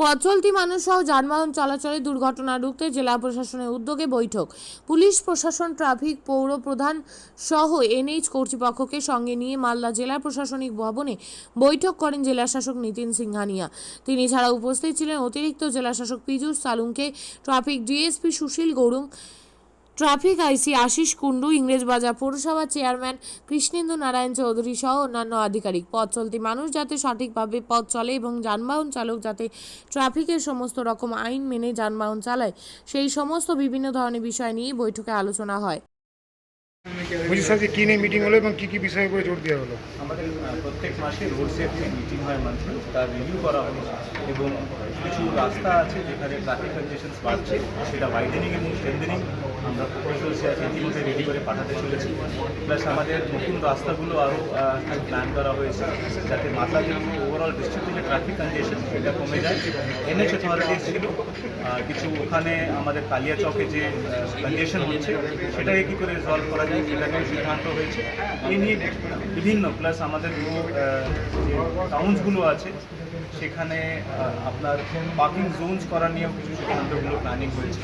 পথ চলতি মানুষ সহ যানবাহন চলাচলে দুর্ঘটনা রুখতে জেলা প্রশাসনের উদ্যোগে বৈঠক। পুলিশ, প্রশাসন, ট্রাফিক, পৌর প্রধান সহ এনএইচ কর্তৃপক্ষকে সঙ্গে নিয়ে মালদা জেলা প্রশাসনিক ভবনে বৈঠক করেন জেলা শাসক নিতিন সিংহানিয়া। তিনি ছাড়া উপস্থিত ছিলেন অতিরিক্ত জেলা শাসক Piyush Salunke traffic DSP Sushil Gurung traffic IC Ashis Kundu Englishbazar পৌরসভা চেয়ারম্যান কৃষ্ণেন্দু নারায়ণ চৌধুরী সহ অন্যান্য আধিকারিক। পথ চলতি মানুষ যাতে সঠিকভাবে পথ চলে এবং যানবাহন চালক যাতে ট্রাফিকের সমস্ত রকম আইন মেনে যানবাহন চালায়, সেই সমস্ত বিভিন্ন ধরনের বিষয় নিয়ে বৈঠকে আলোচনা হয়। বলছি স্যার যে কী নিয়ে মিটিং হলো এবং কী কী বিষয়ের উপরে জোর দেওয়া হলো? আমাদের প্রত্যেক মাসে রোড সেফটি মিটিং হয় মান্থলি তার রিভিউ করা হয় এবং কিছু রাস্তা আছে যেখানে ট্রাফিক কন্ডিশন বাড়ছে, সেটা ওয়াইডেনিং এবং স্ট্রেন্থেনিং আমরা প্রপোজালসে আছে, ইতিমধ্যে রেডি করে পাঠাতে চলেছি। প্লাস আমাদের নতুন রাস্তাগুলো আরও প্ল্যান করা হয়েছে, যাতে মাথা যে ওভারঅল ডিস্ট্রিক্টে যে ট্রাফিক কন্ডিশন সেটা কমে যায়। এনএচ অথরিটিস ছিল কিছু ওখানে আমাদের কালিয়া চকে যে কন্ডিশন হচ্ছে, সেটাকে কী করে রিজলভ করা যায়? সেটা নিয়ে সিদ্ধান্ত হয়েছে। এই নিয়ে বিভিন্ন প্লাস আমাদের যে টাউন্সগুলো আছে, সেখানে আপনার পার্কিং জোনস করা নিয়েও কিছু সিদ্ধান্তগুলো প্ল্যানিং হয়েছে।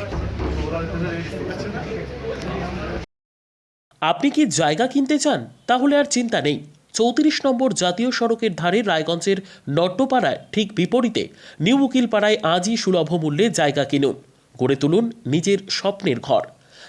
আপনি কি জায়গা কিনতে চান? তাহলে আর চিন্তা নেই। চৌত্রিশ নম্বর জাতীয় সড়কের ধারে রায়গঞ্জের নট্টপাড়ায় ঠিক বিপরীতে নিউ উকিলপাড়ায় আজই সুলভ মূল্যে জায়গা কিনুন। গড়ে তুলুন নিজের স্বপ্নের ঘর।